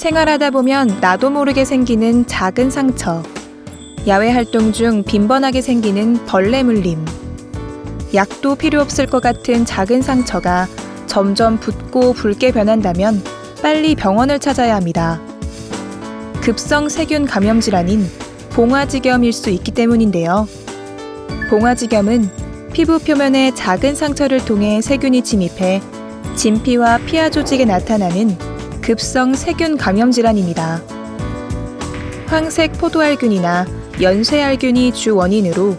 생활하다 보면 나도 모르게 생기는 작은 상처. 야외 활동 중 빈번하게 생기는 벌레 물림. 약도 필요 없을 것 같은 작은 상처가 점점 붓고 붉게 변한다면 빨리 병원을 찾아야 합니다. 급성 세균 감염 질환인 봉화지겸일 수 있기 때문인데요. 봉화지겸은 피부 표면에 작은 상처를 통해 세균이 침입해 진피와 피하 조직에 나타나는 급성 세균 감염 질환입니다. 황색 포도알균이나 연쇄알균이 주 원인으로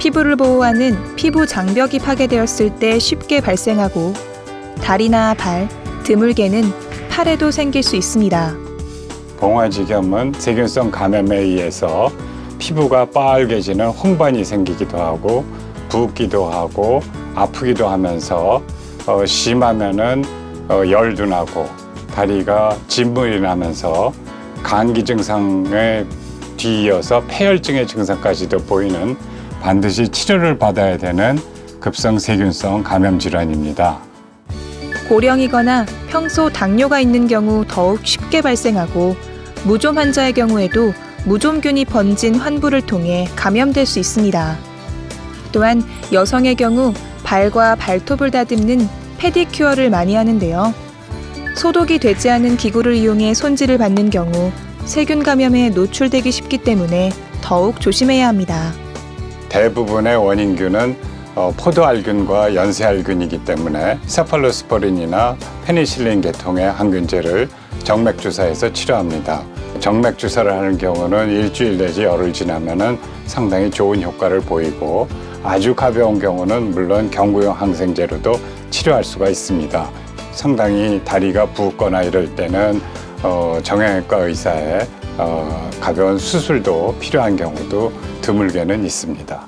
피부를 보호하는 피부 장벽이 파괴되었을 때 쉽게 발생하고 다리나 발, 드물게는 팔에도 생길 수 있습니다. 봉화지겸은 세균성 감염에 의해서 피부가 빨개지는 홍반이 생기기도 하고 붓기도 하고 아프기도 하면서 어, 심하면은 어, 열도 나고 다리가 진물이 나면서 감기 증상에 뒤이어서 폐혈증의 증상까지도 보이는 반드시 치료를 받아야 되는 급성 세균성 감염 질환입니다. 고령이거나 평소 당뇨가 있는 경우 더욱 쉽게 발생하고 무좀 환자의 경우에도 무좀균이 번진 환부를 통해 감염될 수 있습니다. 또한 여성의 경우 발과 발톱을 다듬는 페디큐어를 많이 하는데요. 소독이 되지 않은 기구를 이용해 손질을 받는 경우 세균 감염에 노출되기 쉽기 때문에 더욱 조심해야 합니다. 대부분의 원인균은 어, 포도알균과 연쇄알균이기 때문에 세팔로스포린이나 페니실린 계통의 항균제를 정맥 주사해서 치료합니다. 정맥 주사를 하는 경우는 일주일 내지 열흘 지나면은 상당히 좋은 효과를 보이고 아주 가벼운 경우는 물론 경구용 항생제로도 치료할 수가 있습니다. 상당히 다리가 붓거나 이럴 때는 어, 정형외과 의사의 어, 가벼운 수술도 필요한 경우도 드물게는 있습니다.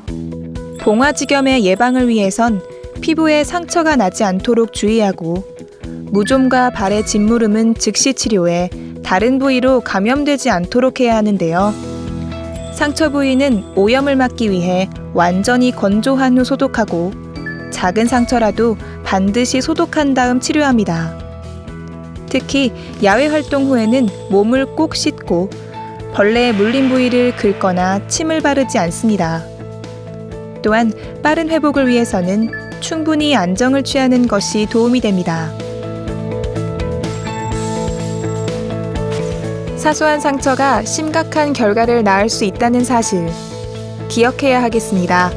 봉화지겸의 예방을 위해선 피부에 상처가 나지 않도록 주의하고 무좀과 발의 짓무름은 즉시 치료해 다른 부위로 감염되지 않도록 해야 하는데요. 상처 부위는 오염을 막기 위해 완전히 건조한 후 소독하고 작은 상처라도 반드시 소독한 다음 치료합니다. 특히 야외 활동 후에는 몸을 꼭 씻고 벌레에 물린 부위를 긁거나 침을 바르지 않습니다. 또한 빠른 회복을 위해서는 충분히 안정을 취하는 것이 도움이 됩니다. 사소한 상처가 심각한 결과를 낳을 수 있다는 사실 기억해야 하겠습니다.